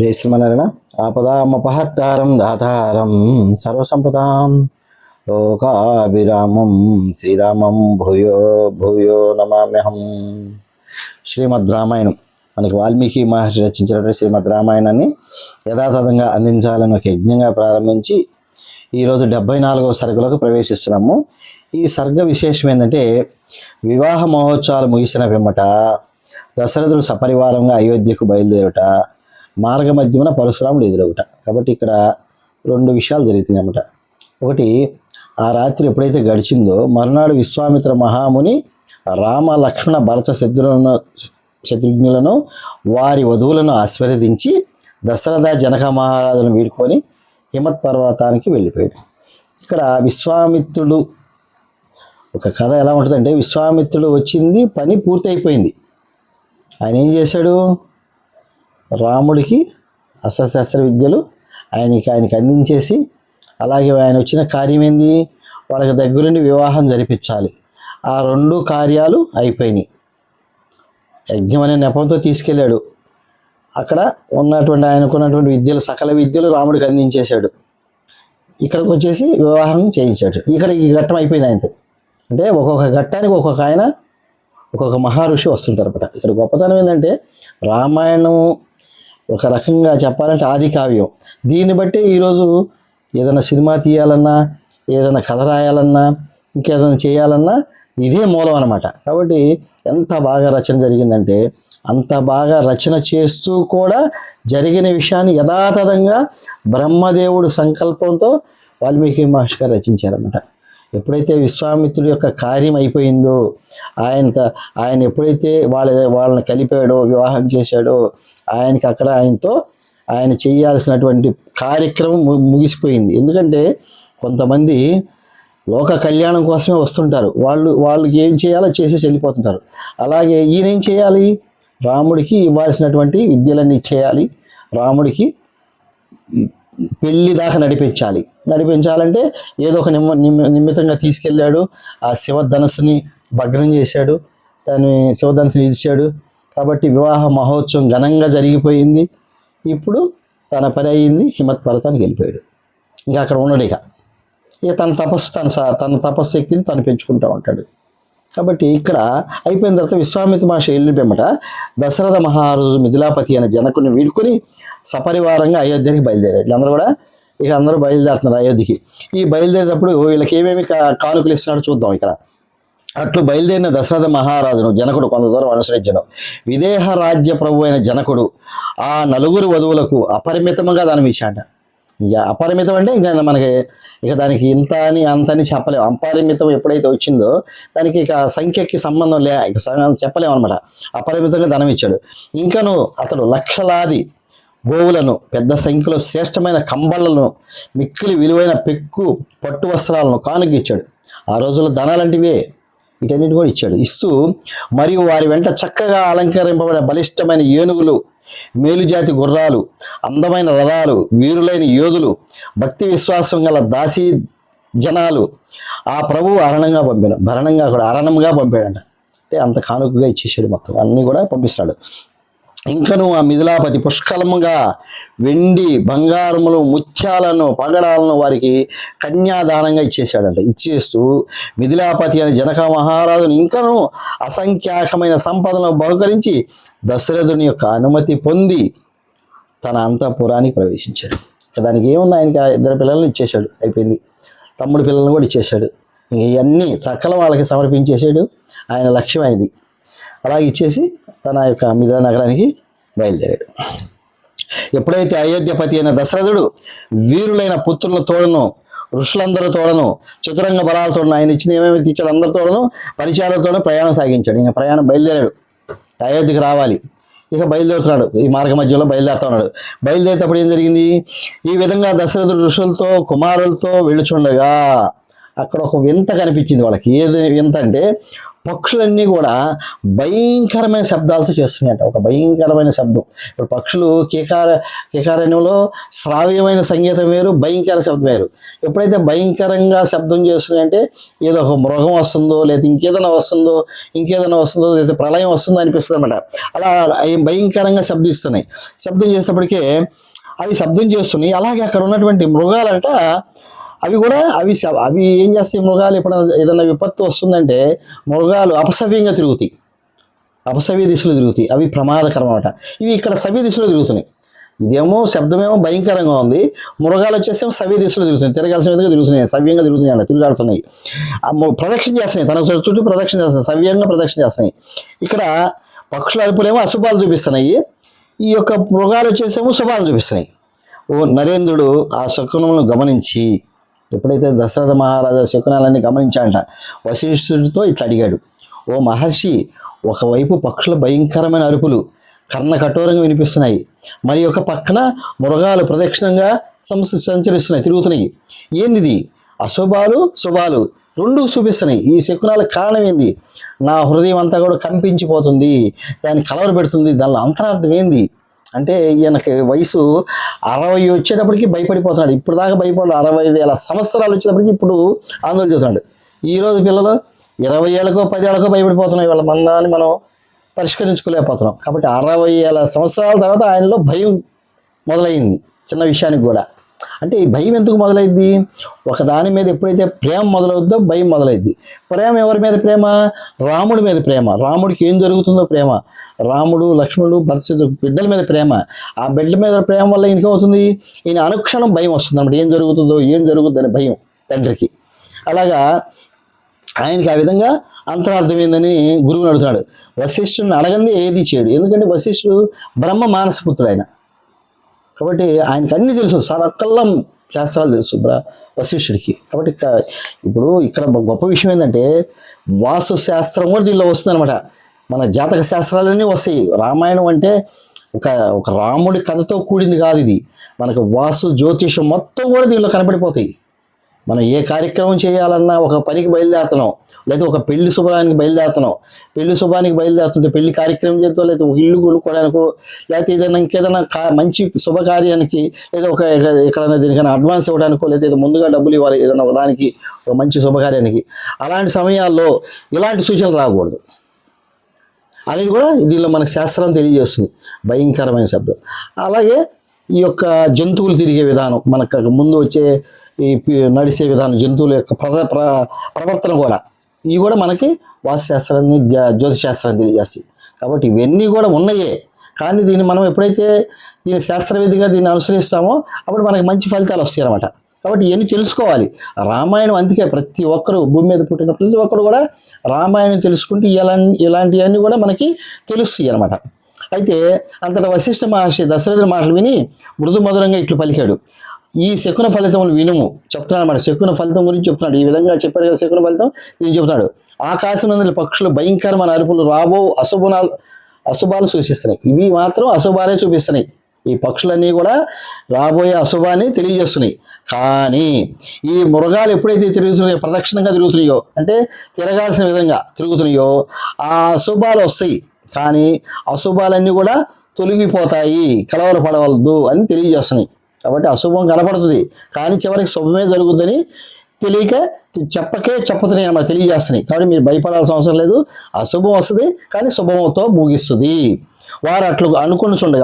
జై శ్రీమనారాయణ ఆపదామపహత్తారం దాతారం సర్వసంపదాం. లోకాభిరామం శ్రీరామం భూయో భూయో నమామ్యహం. శ్రీమద్ రామాయణం. మనకి వాల్మీకి మహర్షి రచించినటువంటి శ్రీమద్ రామాయణాన్ని యథాతథంగా అందించాలని ఒక యజ్ఞంగా ప్రారంభించి ఈరోజు డెబ్బై నాలుగవ సరుకులకు ప్రవేశిస్తున్నాము. ఈ సర్గ విశేషం ఏంటంటే వివాహ మహోత్సవాలు ముగిసిన పిమ్మట దశరథుడు సపరివారంగా అయోధ్యకు బయలుదేరుట మార్గ మధ్యమున పరశురాముడు ఎదురవుట. కాబట్టి ఇక్కడ రెండు విషయాలు జరుగుతున్నాయి అన్నమాట. ఒకటి ఆ రాత్రి ఎప్పుడైతే గడిచిందో మరునాడు విశ్వామిత్ర మహాముని రామ లక్ష్మణ భరత శత్రులను శత్రుఘ్నులను వారి వధువులను ఆశీర్వదించి దశరథ జనక మహారాజును వీడుకొని హిమత్ పర్వతానికి వెళ్ళిపోయాడు. ఇక్కడ విశ్వామిత్రుడు ఒక కథ ఎలా ఉంటుందంటే విశ్వామిత్రుడు వచ్చింది పని పూర్తయిపోయింది. ఆయన ఏం చేశాడు? రాముడికి అస్త్రశస్త్ర విద్యలు ఆయనకి ఆయనకి అందించేసి అలాగే ఆయన వచ్చిన కార్యం ఏంది? వాళ్ళకి దగ్గరుండి వివాహం జరిపించాలి. ఆ రెండు కార్యాలు అయిపోయినాయి. యజ్ఞం అనే నెపంతో తీసుకెళ్ళాడు. అక్కడ ఉన్నటువంటి ఆయనకున్నటువంటి విద్యలు సకల విద్యలు రాముడికి అందించేశాడు. ఇక్కడికి వచ్చేసి వివాహం చేయించాడు. ఇక్కడ ఈ ఘట్టం అయిపోయింది ఆయనతో. అంటే ఒక్కొక్క ఘట్టానికి ఒక్కొక్క ఆయన ఒక్కొక్క మహర్షి వస్తుంటారు అనమాట ఇక్కడ గొప్పతనం ఏంటంటే రామాయణం ఒక రకంగా చెప్పాలంటే ఆది కావ్యం. దీన్ని బట్టే ఈరోజు ఏదైనా సినిమా తీయాలన్నా ఏదైనా కథ రాయాలన్నా ఇంకేదైనా చేయాలన్నా ఇదే మూలం అనమాట కాబట్టి ఎంత బాగా రచన జరిగిందంటే అంత బాగా రచన చేస్తూ కూడా జరిగిన విషయాన్ని యథాతథంగా బ్రహ్మదేవుడు సంకల్పంతో వాల్మీకి మహర్షి గారు రచించారన్నమాట. ఎప్పుడైతే విశ్వామిత్రుడి యొక్క కార్యం అయిపోయిందో ఆయన ఆయన ఎప్పుడైతే వాళ్ళ వాళ్ళని కలిపాడో వివాహం చేశాడో ఆయనకి అక్కడ ఆయనతో ఆయన చేయాల్సినటువంటి కార్యక్రమం ముగిసిపోయింది. ఎందుకంటే కొంతమంది లోక కళ్యాణం కోసమే వస్తుంటారు. వాళ్ళు వాళ్ళకి ఏం చేయాలో చేసేసి వెళ్ళిపోతుంటారు. అలాగే ఈయన ఏం చేయాలి? రాముడికి ఇవ్వాల్సినటువంటి విద్యలన్నీ చేయాలి. రాముడికి పెళ్ళి దాకా నడిపించాలి. నడిపించాలంటే ఏదో ఒక నిమ్మ నిమ్మ నిమిత్తంగా తీసుకెళ్ళాడు. ఆ శివధనస్సుని భగ్నం చేశాడు. దాన్ని శివధనస్సుని ఇచ్చాడు కాబట్టి వివాహ మహోత్సవం ఘనంగా జరిగిపోయింది. ఇప్పుడు తన పని అయ్యింది హిమత్ పర్వతానికి వెళ్ళిపోయాడు. ఇంకా అక్కడ ఉండడు ఇక. ఇక తన తపస్సు తన స- తన తపస్సు శక్తిని తను పెంచుకుంటూ ఉంటాడు. కాబట్టి ఇక్కడ అయిపోయిన తర్వాత విశ్వామిత్ర మహర్షి వెళ్ళిన దశరథ మహారాజు మిథిలాపతి అనే జనకుని వీడుకొని సపరివారంగా అయోధ్యకి బయలుదేరాడు వీళ్ళందరూ కూడా ఇక అందరూ బయలుదేరుతున్నారు అయోధ్యకి. ఈ బయలుదేరేటప్పుడు వీళ్ళకి ఏమేమి కా- కానుకలు ఇస్తున్నాడో చూద్దాం ఇక్కడ. అట్లు బయలుదేరిన దశరథ మహారాజును జనకుడు కొంత దూరం అనుసరించను. విదేహ రాజ్య ప్రభు అయిన జనకుడు ఆ నలుగురు వధువులకు అపరిమితంగా దానం ఇచ్చాడ అపరిమితం అంటే ఇంకా మనకి ఇక దానికి ఇంత అని అంత అని చెప్పలేము అపరిమితం ఎప్పుడైతే వచ్చిందో దానికి ఇక సంఖ్యకి సంబంధం లే ఇక చెప్పలేము అనమాట అపరిమితంగా ధనం ఇచ్చాడు. ఇంకను అతడు లక్షలాది గోవులను పెద్ద సంఖ్యలో శ్రేష్టమైన కంబళ్ళను మిక్కిలి విలువైన పెక్కు పట్టు వస్త్రాలను కానుక ఇచ్చాడు. ఆ రోజుల్లో ధనాలంటివే వీటన్నిటి కూడా ఇచ్చాడు. ఇస్తూ మరియు వారి వెంట చక్కగా అలంకరింపబడిన బలిష్టమైన ఏనుగులు మేలుజాతి గుర్రాలు అందమైన రథాలు వీరులైన యోధులు భక్తి విశ్వాసం గల దాసీ జనాలు ఆ ప్రభువు అరణంగా పంపాడు. భరణంగా కూడా అరణంగా పంపాడంట. అంటే అంత కానుకగా ఇచ్చేసాడు మొత్తం. అన్నీ కూడా పంపిస్తున్నాడు. ఇంకను ఆ మిథిలాపతి పుష్కలముగా వెండి బంగారములు ముత్యాలను పగడాలను వారికి కన్యాదానంగా ఇచ్చేసాడంట ఇచ్చేస్తూ మిథిలాపతి అనే జనక మహారాజును ఇంకను అసంఖ్యాకమైన సంపదను బహుకరించి దశరథుని యొక్క అనుమతి పొంది తన అంతఃపురానికి ప్రవేశించాడు. దానికి ఏముంది? ఆయనకి ఆ ఇద్దరు పిల్లల్ని ఇచ్చేశాడు. అయిపోయింది. తమ్ముడు పిల్లలను కూడా ఇచ్చేశాడు. ఇవన్నీ సకల వాళ్ళకి సమర్పించేశాడు. ఆయన లక్ష్యం అయింది. అలా ఇచ్చేసి తన యొక్క మిథిలా నగరానికి బయలుదేరాడు. ఎప్పుడైతే అయోధ్యపతి అయిన దశరథుడు వీరులైన పుత్రుల తోడను ఋషులందరి తోడను చతురంగ బలాల తోడను ఆయన ఇచ్చిన ఏమేమి ఇచ్చాడు అందరి తోడను ప్రయాణం సాగించాడు. ఇంకా ప్రయాణం బయలుదేరాడు. అయోధ్యకి రావాలి. ఇక బయలుదేరుతున్నాడు. ఈ మార్గ మధ్యలో బయలుదేరుతున్నాడు బయలుదేరేటప్పుడు ఏం జరిగింది? ఈ విధంగా దశరథుడు ఋషులతో కుమారులతో వెళుచుండగా అక్కడ ఒక వింత కనిపించింది వాళ్ళకి. ఏది వింత అంటే పక్షులన్నీ కూడా భయంకరమైన శబ్దాలతో చేస్తున్నాయంట. ఒక భయంకరమైన శబ్దం. ఇప్పుడు పక్షులు కీకార కీకారణ్యంలో శ్రావ్యమైన సంగీతం వేరు భయంకర శబ్దం వేరు. ఎప్పుడైతే భయంకరంగా శబ్దం చేస్తున్నాయంటే ఏదో ఒక మృగం వస్తుందో లేదా ఇంకేదైనా వస్తుందో ఇంకేదైనా వస్తుందో లేదా ప్రళయం వస్తుందో అనిపిస్తుంది అనమాట అలా అవి భయంకరంగా శబ్దిస్తున్నాయి. శబ్దం చేసేప్పటికే అవి శబ్దం చేస్తున్నాయి. అలాగే అక్కడ ఉన్నటువంటి మృగాలంట అవి కూడా అవి అవి ఏం చేస్తాయి మృగాలు? ఎప్పుడైనా ఏదైనా విపత్తు వస్తుందంటే మృగాలు అపసవ్యంగా తిరుగుతాయి. అపసవ్య దిశలో తిరుగుతాయి. అవి ప్రమాదకరం అనమాట ఇవి ఇక్కడ సవ్య దిశలో తిరుగుతున్నాయి. ఇదేమో శబ్దమేమో భయంకరంగా ఉంది. మృగాలు వచ్చేసేమో సవ్య దిశలో తిరుగుతున్నాయి. తిరగాల్సిన విధంగా తిరుగుతున్నాయి. సవ్యంగా తిరుగుతున్నాయి అన్న తిరుగాడుతున్నాయి ఆ ప్రదక్షిణ చేస్తున్నాయి. తన చుట్టూ ప్రదక్షిణ చేస్తున్నాయి. సవ్యంగా ప్రదక్షిణ చేస్తున్నాయి. ఇక్కడ పక్షుల అరుపులేమో అశుభాలు చూపిస్తున్నాయి. ఈ యొక్క మృగాలు వచ్చేసేమో శుభాలు చూపిస్తున్నాయి. ఓ నరేంద్రుడు ఆ శకునములను గమనించి ఎప్పుడైతే దశరథ మహారాజా శకునాలన్నీ గమనించాడంట వశిష్ఠుడితో ఇట్లా అడిగాడు ఓ మహర్షి ఒకవైపు పక్షుల భయంకరమైన అరుపులు కర్ణ కఠోరంగా వినిపిస్తున్నాయి. మరి ఒక పక్కన మృగాలు ప్రదక్షిణంగా సంస్ సంచరిస్తున్నాయి తిరుగుతున్నాయి. ఏందిది? అశుభాలు శుభాలు రెండు చూపిస్తున్నాయి. ఈ శకునాల కారణం ఏంది? నా హృదయం అంతా కూడా కంపించిపోతుంది దాన్ని కలవర పెడుతుంది దానిలో అంతరార్థం ఏంది? అంటే ఈయనకి వయసు అరవై వచ్చేటప్పటికి భయపడిపోతున్నాడు. ఇప్పుడు దాకా భయపడు అరవై వేల సంవత్సరాలు వచ్చేటప్పటికి ఇప్పుడు ఆందోళన చెందుతున్నాడు. ఈరోజు పిల్లలు ఇరవై ఏళ్ళకో పది ఏళ్ళకో భయపడిపోతున్నాయి. వాళ్ళ మందాన్ని మనం పరిష్కరించుకోలేకపోతున్నాం. కాబట్టి అరవై ఏళ్ళ సంవత్సరాల తర్వాత ఆయనలో భయం మొదలైంది చిన్న విషయానికి కూడా. అంటే ఈ భయం ఎందుకు మొదలైంది ఒకదాని మీద ఎప్పుడైతే ప్రేమ మొదలవుద్దో భయం మొదలైద్ది. ప్రేమ ఎవరి మీద ప్రేమ? రాముడి మీద ప్రేమ. రాముడికి ఏం జరుగుతుందో ప్రేమ. రాముడు లక్ష్మణుడు భరతుడు బిడ్డల మీద ప్రేమ. ఆ బిడ్డల మీద ప్రేమ వల్ల ఇంకేమవుతుంది ఈయన అనుక్షణం భయం వస్తుంది అనమాట ఏం జరుగుతుందో ఏం జరుగుతుందని భయం తండ్రికి. అలాగా ఆయనకి ఆ విధంగా అంతరార్థమైందని గురువుని అడుగుతున్నాడు. వశిష్ఠుని అడగంది ఏది చేయడు. ఎందుకంటే వశిష్ఠుడు బ్రహ్మ మానసపుత్రుడు ఆయన. కాబట్టి ఆయనకు అన్నీ తెలుసు. సరకల్లం శాస్త్రాలు తెలుసు బ్ర వశిష్ఠుడికి. కాబట్టి ఇప్పుడు ఇక్కడ గొప్ప విషయం ఏంటంటే వాస్తు శాస్త్రం కూడా దీనిలో వస్తుందన్నమాట. మన జాతక శాస్త్రాలన్నీ వస్తాయి. రామాయణం అంటే ఒక ఒక రాముడి కథతో కూడింది కాదు ఇది. మనకు వాసు జ్యోతిషం మొత్తం కూడా దీనిలో కనపడిపోతాయి మనం ఏ కార్యక్రమం చేయాలన్నా ఒక పనికి బయలుదేరుతున్నాం లేదా ఒక పెళ్ళి శుభానికి బయలుదేరుతున్నాం. పెళ్ళి శుభానికి బయలుదేరుతుంటే పెళ్ళి కార్యక్రమం చేద్దాం లేదా ఒక ఇల్లు కొనుక్కోవడానికో లేకపోతే ఏదైనా ఇంకేదైనా కా మంచి శుభకార్యానికి లేదా ఒక ఎక్కడైనా దీనికైనా అడ్వాన్స్ ఇవ్వడానికో లేదా ఏదో ముందుగా డబ్బులు ఇవ్వాలి ఏదైనా ఒక దానికి ఒక మంచి శుభకార్యానికి. అలాంటి సమయాల్లో ఇలాంటి సూచనలు రాకూడదు. అనేది కూడా దీనిలో మనకు శాస్త్రం తెలియజేస్తుంది. భయంకరమైన శబ్దం. అలాగే ఈ యొక్క జంతువులు తిరిగే విధానం మనకు ముందు వచ్చే ఈ నడిచే విధానం జంతువుల యొక్క ప్రద ప్ర ప్రవర్తన కూడా. ఇవి కూడా మనకి వాస్తుశాస్త్రాన్ని జ్యోతిశాస్త్రాన్ని తెలియజేస్తాయి. కాబట్టి ఇవన్నీ కూడా ఉన్నాయే. కానీ దీన్ని మనం ఎప్పుడైతే దీని శాస్త్రవేదిగా దీన్ని అనుసరిస్తామో అప్పుడు మనకి మంచి ఫలితాలు వస్తాయి అనమాట కాబట్టి ఇవన్నీ తెలుసుకోవాలి. రామాయణం అందుకే ప్రతి ఒక్కరు భూమి మీద పుట్టిన ప్రతి ఒక్కరు కూడా రామాయణం తెలుసుకుంటే ఇలా ఇలాంటివన్నీ కూడా మనకి తెలుస్తాయి అన్నమాట. అయితే అంతటా వశిష్ఠ మహర్షి దశరథుని మాటలు విని మృదు మధురంగా ఇట్లు పలికాడు. ఈ శకున ఫలితములు వినుము. చెప్తున్నాడు అనమాట శకున ఫలితం గురించి చెప్తున్నాడు. ఈ విధంగా చెప్పాడు కదా శకున ఫలితం. ఇది చెప్తున్నాడు ఆకాశనందుల పక్షులు భయంకరమైన అరుపులు రాబో అశుభనాలు అశుభాలు సూచిస్తున్నాయి. ఇవి మాత్రం అశుభాలే చూపిస్తున్నాయి. ఈ పక్షులన్నీ కూడా రాబోయే అశుభాన్ని తెలియజేస్తున్నాయి. కానీ ఈ మృగాలు ఎప్పుడైతే తిరుగుతున్నాయో ప్రదక్షిణంగా తిరుగుతున్నాయో అంటే తిరగాల్సిన విధంగా తిరుగుతున్నాయో ఆ అశుభాలు వస్తాయి. కానీ అశుభాలన్నీ కూడా తొలగిపోతాయి. కలవరపడవద్దు అని తెలియజేస్తున్నాయి. కాబట్టి అశుభం కనపడుతుంది కానీ చివరికి శుభమే జరుగుతుందని తెలియక చెప్పకే చెప్పుతున్నాయి అన్నమాట తెలియజేస్తున్నాయి. కాబట్టి మీరు భయపడాల్సిన అవసరం లేదు. అశుభం వస్తుంది కానీ శుభంతో ముగిస్తుంది. వారు అట్లు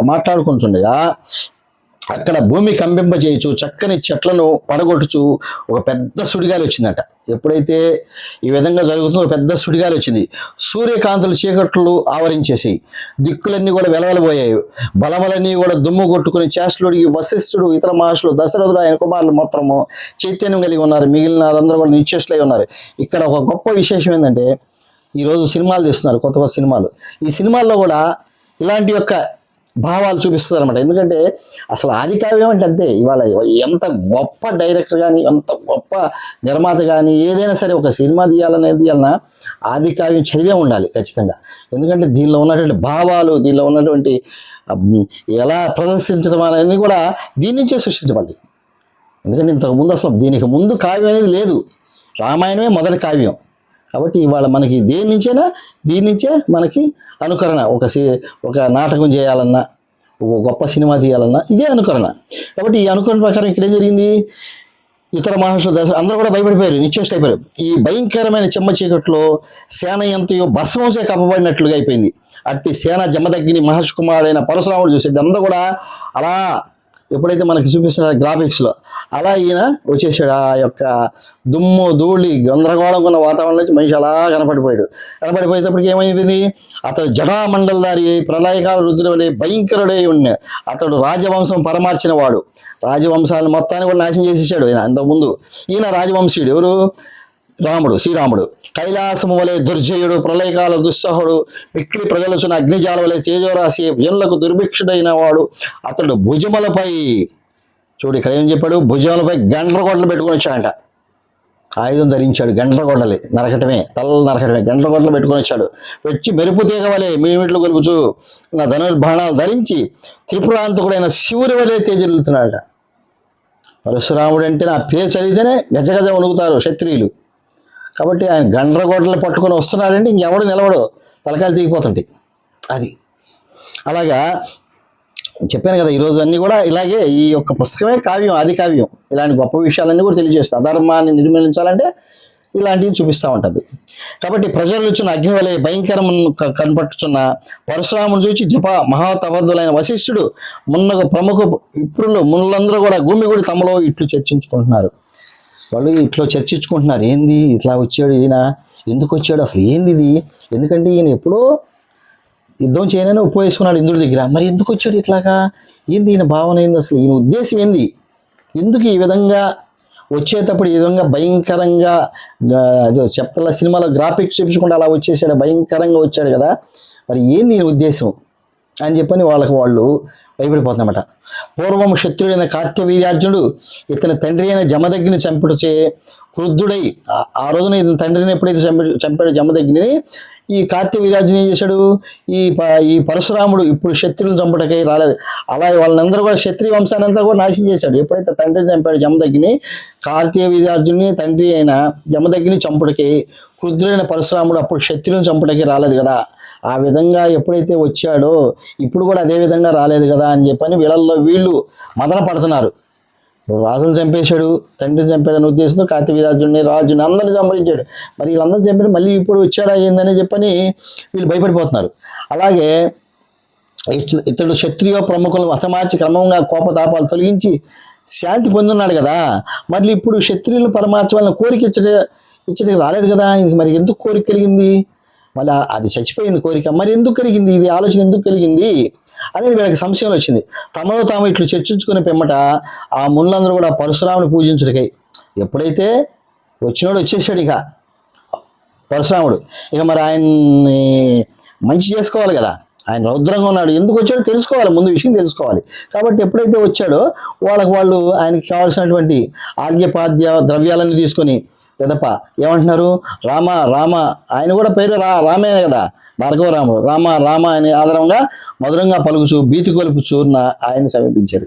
మాట్లాడుకుని చుండగా అక్కడ భూమి కంపింప చేయొచ్చు చక్కని చెట్లను పడగొట్టుచు ఒక పెద్ద సుడిగాలి వచ్చిందట. ఎప్పుడైతే ఈ విధంగా జరుగుతుందో పెద్ద సుడిగాలి వచ్చింది. సూర్యకాంతులు చీకట్లు ఆవరించేసి దిక్కులన్నీ కూడా వెలవెలబోయాయి. బలములన్నీ కూడా దుమ్ము కొట్టుకుని చేష్టలుడి వశిష్ఠుడు ఇతర మహర్షులు దశరథుడు ఆయన కుమారులు మొత్తము చైతన్యం కలిగి ఉన్నారు. మిగిలిన వారందరూ కూడా నిశ్చేష్లై ఉన్నారు. ఇక్కడ ఒక గొప్ప విశేషం ఏంటంటే ఈరోజు సినిమాలు తీస్తున్నారు కొత్త కొత్త సినిమాలు. ఈ సినిమాల్లో కూడా ఇలాంటి యొక్క భావాలు చూపిస్తుంది అనమాట ఎందుకంటే అసలు ఆది కావ్యం అంటే అంతే. ఇవాళ ఎంత గొప్ప డైరెక్టర్ కానీ ఎంత గొప్ప నిర్మాత కానీ ఏదైనా సరే ఒక సినిమా తీయాలనేది తీయాలన్నా ఆది కావ్యం చదివే ఉండాలి ఖచ్చితంగా. ఎందుకంటే దీనిలో ఉన్నటువంటి భావాలు దీనిలో ఉన్నటువంటి ఎలా ప్రదర్శించడం అనేది కూడా దీని నుంచే సృష్టించబడింది. ఎందుకంటే ఇంతకు ముందు అసలు దీనికి ముందు కావ్యం అనేది లేదు. రామాయణమే మొదటి కావ్యం. కాబట్టి ఇవాళ మనకి దేని నుంచైనా దీని నుంచే మనకి అనుకరణ. ఒక ఒక నాటకం చేయాలన్నా ఒక గొప్ప సినిమా తీయాలన్నా ఇదే అనుకరణ. కాబట్టి ఈ అనుకరణ ప్రకారం ఇక్కడ ఏం జరిగింది? ఇతర మహర్షులు దశ అందరూ కూడా భయపడిపోయారు నిశ్చేష్ట అయిపోయారు ఈ భయంకరమైన చెమ్మ చీకట్లో సేన ఎంతయో భస్మంసే కప్పబడినట్లుగా అయిపోయింది. అట్టి సేన జమదగ్ని మహర్షి కుమారుడైన పరశురాముడు చూసేది అందరూ కూడా అలా ఎప్పుడైతే మనకి చూపిస్తున్నారు గ్రాఫిక్స్లో అలా ఈయన వచ్చేసాడు. ఆ యొక్క దుమ్ము ధూళి గందరగోళం ఉన్న వాతావరణం నుంచి మనిషి అలా కనపడిపోయాడు. కనపడిపోయేటప్పటికి ఏమైంది? అతడు జటామండలదారి అయి ప్రళయకాల రుద్రుడై భయంకరుడై ఉన్న అతడు రాజవంశం పరమార్చిన వాడు. రాజవంశాన్ని మొత్తాన్ని కూడా నాశనం చేసేసాడు ఆయన అంతకుముందు. ఈయన రాజవంశీయుడు ఎవరు? రాముడు శ్రీరాముడు. కైలాసము వలె దుర్జయుడు ప్రళయకాల దుస్సహుడు మిక్కిలి ప్రజలుచున్న అగ్నిజాల వలె తేజోరాశి జనులకు దుర్భిక్షుడైన వాడు. అతడు భుజములపై చూడు ఇక్కడ ఏం చెప్పాడు? భుజాలపై గండ్రగొడ్డలు పెట్టుకొని వచ్చాడంట. ఆయుధం ధరించాడు గండ్రగొడ్డలి నరకటమే తలలు నరకటమే గండ్రగొడ్డలు పెట్టుకొని వచ్చాడు. వచ్చి మెరుపు తీగ వలె మేమిట్లు గొలుపుచు నా ధనుర్బాణాలు ధరించి త్రిపురాంతకుడైన శివుని వలె తేజరులుతున్నాడట పరశురాముడు అంటే నా పేరు చదివితేనే గజగజ వణుకుతారు క్షత్రియులు. కాబట్టి ఆయన గండ్రగొడ్డలు పట్టుకొని వస్తున్నారంటే ఇంకెవడు నిలవడు తలకాయలు తీగిపోతుంటాయి. అది. అలాగా చెప్పాను కదా ఈరోజు అన్నీ కూడా ఇలాగే ఈ యొక్క పుస్తకమే కావ్యం ఆది కావ్యం. ఇలాంటి గొప్ప విషయాలన్నీ కూడా తెలియజేస్తుంది. అధర్మాన్ని నిర్మూలించాలంటే ఇలాంటివి చూపిస్తూ ఉంటుంది. కాబట్టి ప్రజలు వచ్చిన అగ్ని వలె భయంకరం కనపట్టుచున్న పరశురామును చూసి జప మహాతపద్దులైన వశిష్ఠుడు మున్నగ ప్రముఖ విప్రులు మునులందరూ కూడా గుమిగుడి తమలో ఇట్లు చర్చించుకుంటున్నారు. వాళ్ళు ఇట్లా చర్చించుకుంటున్నారు. ఏంది ఇట్లా వచ్చాడు ఈయన? ఎందుకు వచ్చాడు? అసలు ఏంది ఇది? ఎందుకంటే ఈయన ఎప్పుడో యుద్ధం చేయనని ఉప్పు వేసుకున్నాడు ఇంద్రుడి దగ్గర. మరి ఎందుకు వచ్చాడు ఇట్లాగా? ఏంది ఈయన భావన ఏంది అసలు? ఈయన ఉద్దేశం ఏంది? ఎందుకు ఈ విధంగా వచ్చేటప్పుడు ఈ విధంగా భయంకరంగా గా- అదే చెప్తల సినిమాలో గ్రాఫిక్స్ చూపించకుండా అలా వచ్చేసాడు భయంకరంగా వచ్చాడు కదా? మరి ఏంది ఈయన ఉద్దేశం? అని చెప్పని వాళ్ళకి వాళ్ళు భయపడిపోతుందన్నమాట. పూర్వం క్షత్రుడైన కార్త్యవీర్యార్జునుడు ఇతని తండ్రి అయిన జమదగ్ని చంపుడుచే క్రుద్ధుడై ఆ- ఆ రోజున ఇతని తండ్రిని ఎప్పుడైతే చంపి చంపాడు జమదగ్నిని ఈ కార్త్యవీర్యార్జును ఏం చేశాడు? ఈ ప- ఈ పరశురాముడు ఇప్పుడు శత్రువులను చంపుటకై రాలేదు. అలా వాళ్ళందరూ కూడా క్షత్రియ వంశాన్ని అంతా కూడా నాశనం చేశాడు. ఎప్పుడైతే తండ్రిని చంపాడు జమదగ్ని కార్తీయ వీర్యార్జుని తండ్రి అయిన జమదగ్ని చంపుడికి క్రుద్ధుడైన పరశురాముడు అప్పుడు శత్రువులను చంపుటకి రాలేదు కదా. ఆ విధంగా ఎప్పుడైతే వచ్చాడో ఇప్పుడు కూడా అదే విధంగా రాలేదు కదా అని చెప్పని వీళ్ళల్లో వీళ్ళు మదన పడుతున్నారు రాజును చంపేశాడు తండ్రిని చంపాడని ఉద్దేశంతో కార్తీవీరాజుని రాజుని అందరిని సంహరించాడు మరి వీళ్ళందరూ చంపాడు మళ్ళీ ఇప్పుడు వచ్చాడా ఏందని చెప్పని వీళ్ళు భయపడిపోతున్నారు. అలాగే ఇతడు క్షత్రియ ప్రముఖులను అసమార్చి క్రమంగా కోపతాపాలు తొలగించి శాంతి పొందున్నాడు కదా. మళ్ళీ ఇప్పుడు క్షత్రియులు పరమాత్మ కోరిక ఇచ్చట ఇచ్చటికి రాలేదు కదా. మరి ఎందుకు కోరిక కలిగింది? మళ్ళీ అది చచ్చిపోయింది కోరిక మరి ఎందుకు కలిగింది? ఇది ఆలోచన ఎందుకు కలిగింది? అనేది వీళ్ళకి సంశయం వచ్చింది. తమలో తాము ఇట్లు చర్చించుకునే పిమ్మట ఆ మున్లందరూ కూడా పరశురాముని పూజించుడికై ఎప్పుడైతే వచ్చినోడు వచ్చేసాడు ఇక. పరశురాముడు. ఇక మరి ఆయన్ని మంచి చేసుకోవాలి కదా. ఆయన రౌద్రంగా ఉన్నాడు. ఎందుకు వచ్చాడో తెలుసుకోవాలి. ముందు విషయం తెలుసుకోవాలి. కాబట్టి ఎప్పుడైతే వచ్చాడో వాళ్ళకి వాళ్ళు ఆయనకి కావాల్సినటువంటి ఆర్గ్యపాద్య ద్రవ్యాలన్నీ తీసుకొని పెదప. ఏమంటున్నారు? రామ రామ. ఆయన కూడా పేరు రా రామే కదా. భార్గవరాము రామ రామ అనే ఆధారంగా మధురంగా పలుకుచు భీతి కొలుపుచు నా ఆయన సమీపించారు.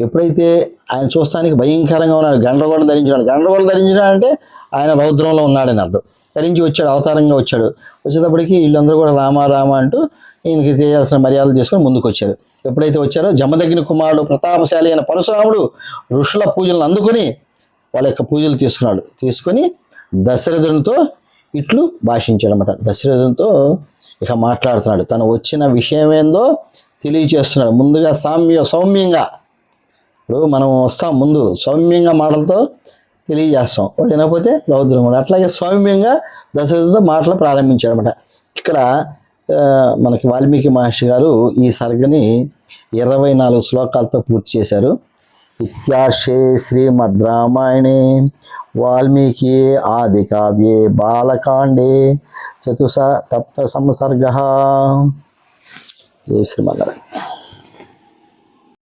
ఎప్పుడైతే ఆయన చూస్తానికి భయంకరంగా ఉన్నాడు గండ్రగోడ ధరించినాడు. గండ్రగోడ ధరించినాడు అంటే ఆయన రౌద్రంలో ఉన్నాడని అర్థం. ధరించి వచ్చాడు అవతారంగా వచ్చాడు. వచ్చేటప్పటికి వీళ్ళందరూ కూడా రామ రామ అంటూ ఈయనకి చేయాల్సిన మర్యాదలు చేసుకొని ముందుకు వచ్చారు ఎప్పుడైతే వచ్చారో జమదగిన కుమారుడు ప్రతాపశాలి అయిన పరశురాముడు ఋషుల పూజలను అందుకుని వాళ్ళ యొక్క పూజలు తీసుకున్నాడు. తీసుకొని దశరథునితో ఇట్లు భాషించాడనమాట దశరథునితో ఇక మాట్లాడుతున్నాడు. తను వచ్చిన విషయం ఏందో తెలియచేస్తున్నాడు. ముందుగా సామ్య సౌమ్యంగా. ఇప్పుడు మనం వస్తాం ముందు. సౌమ్యంగా మాటలతో తెలియజేస్తాం. వాడు వినకపోతే రౌద్రముడు అట్లాగే సౌమ్యంగా దశరథుతో మాటలు ప్రారంభించాడు అనమాట ఇక్కడ మనకి వాల్మీకి మహర్షి గారు ఈ సర్గని ఇరవై నాలుగు శ్లోకాలతో పూర్తి చేశారు. ఇత్యాశే శ్రీమద్ రామాయణే వాల్మీకి ఆది కావ్యే బాలకాండే చతుస తప్త సంసర్గ జయ శ్రీమన్నారాయణ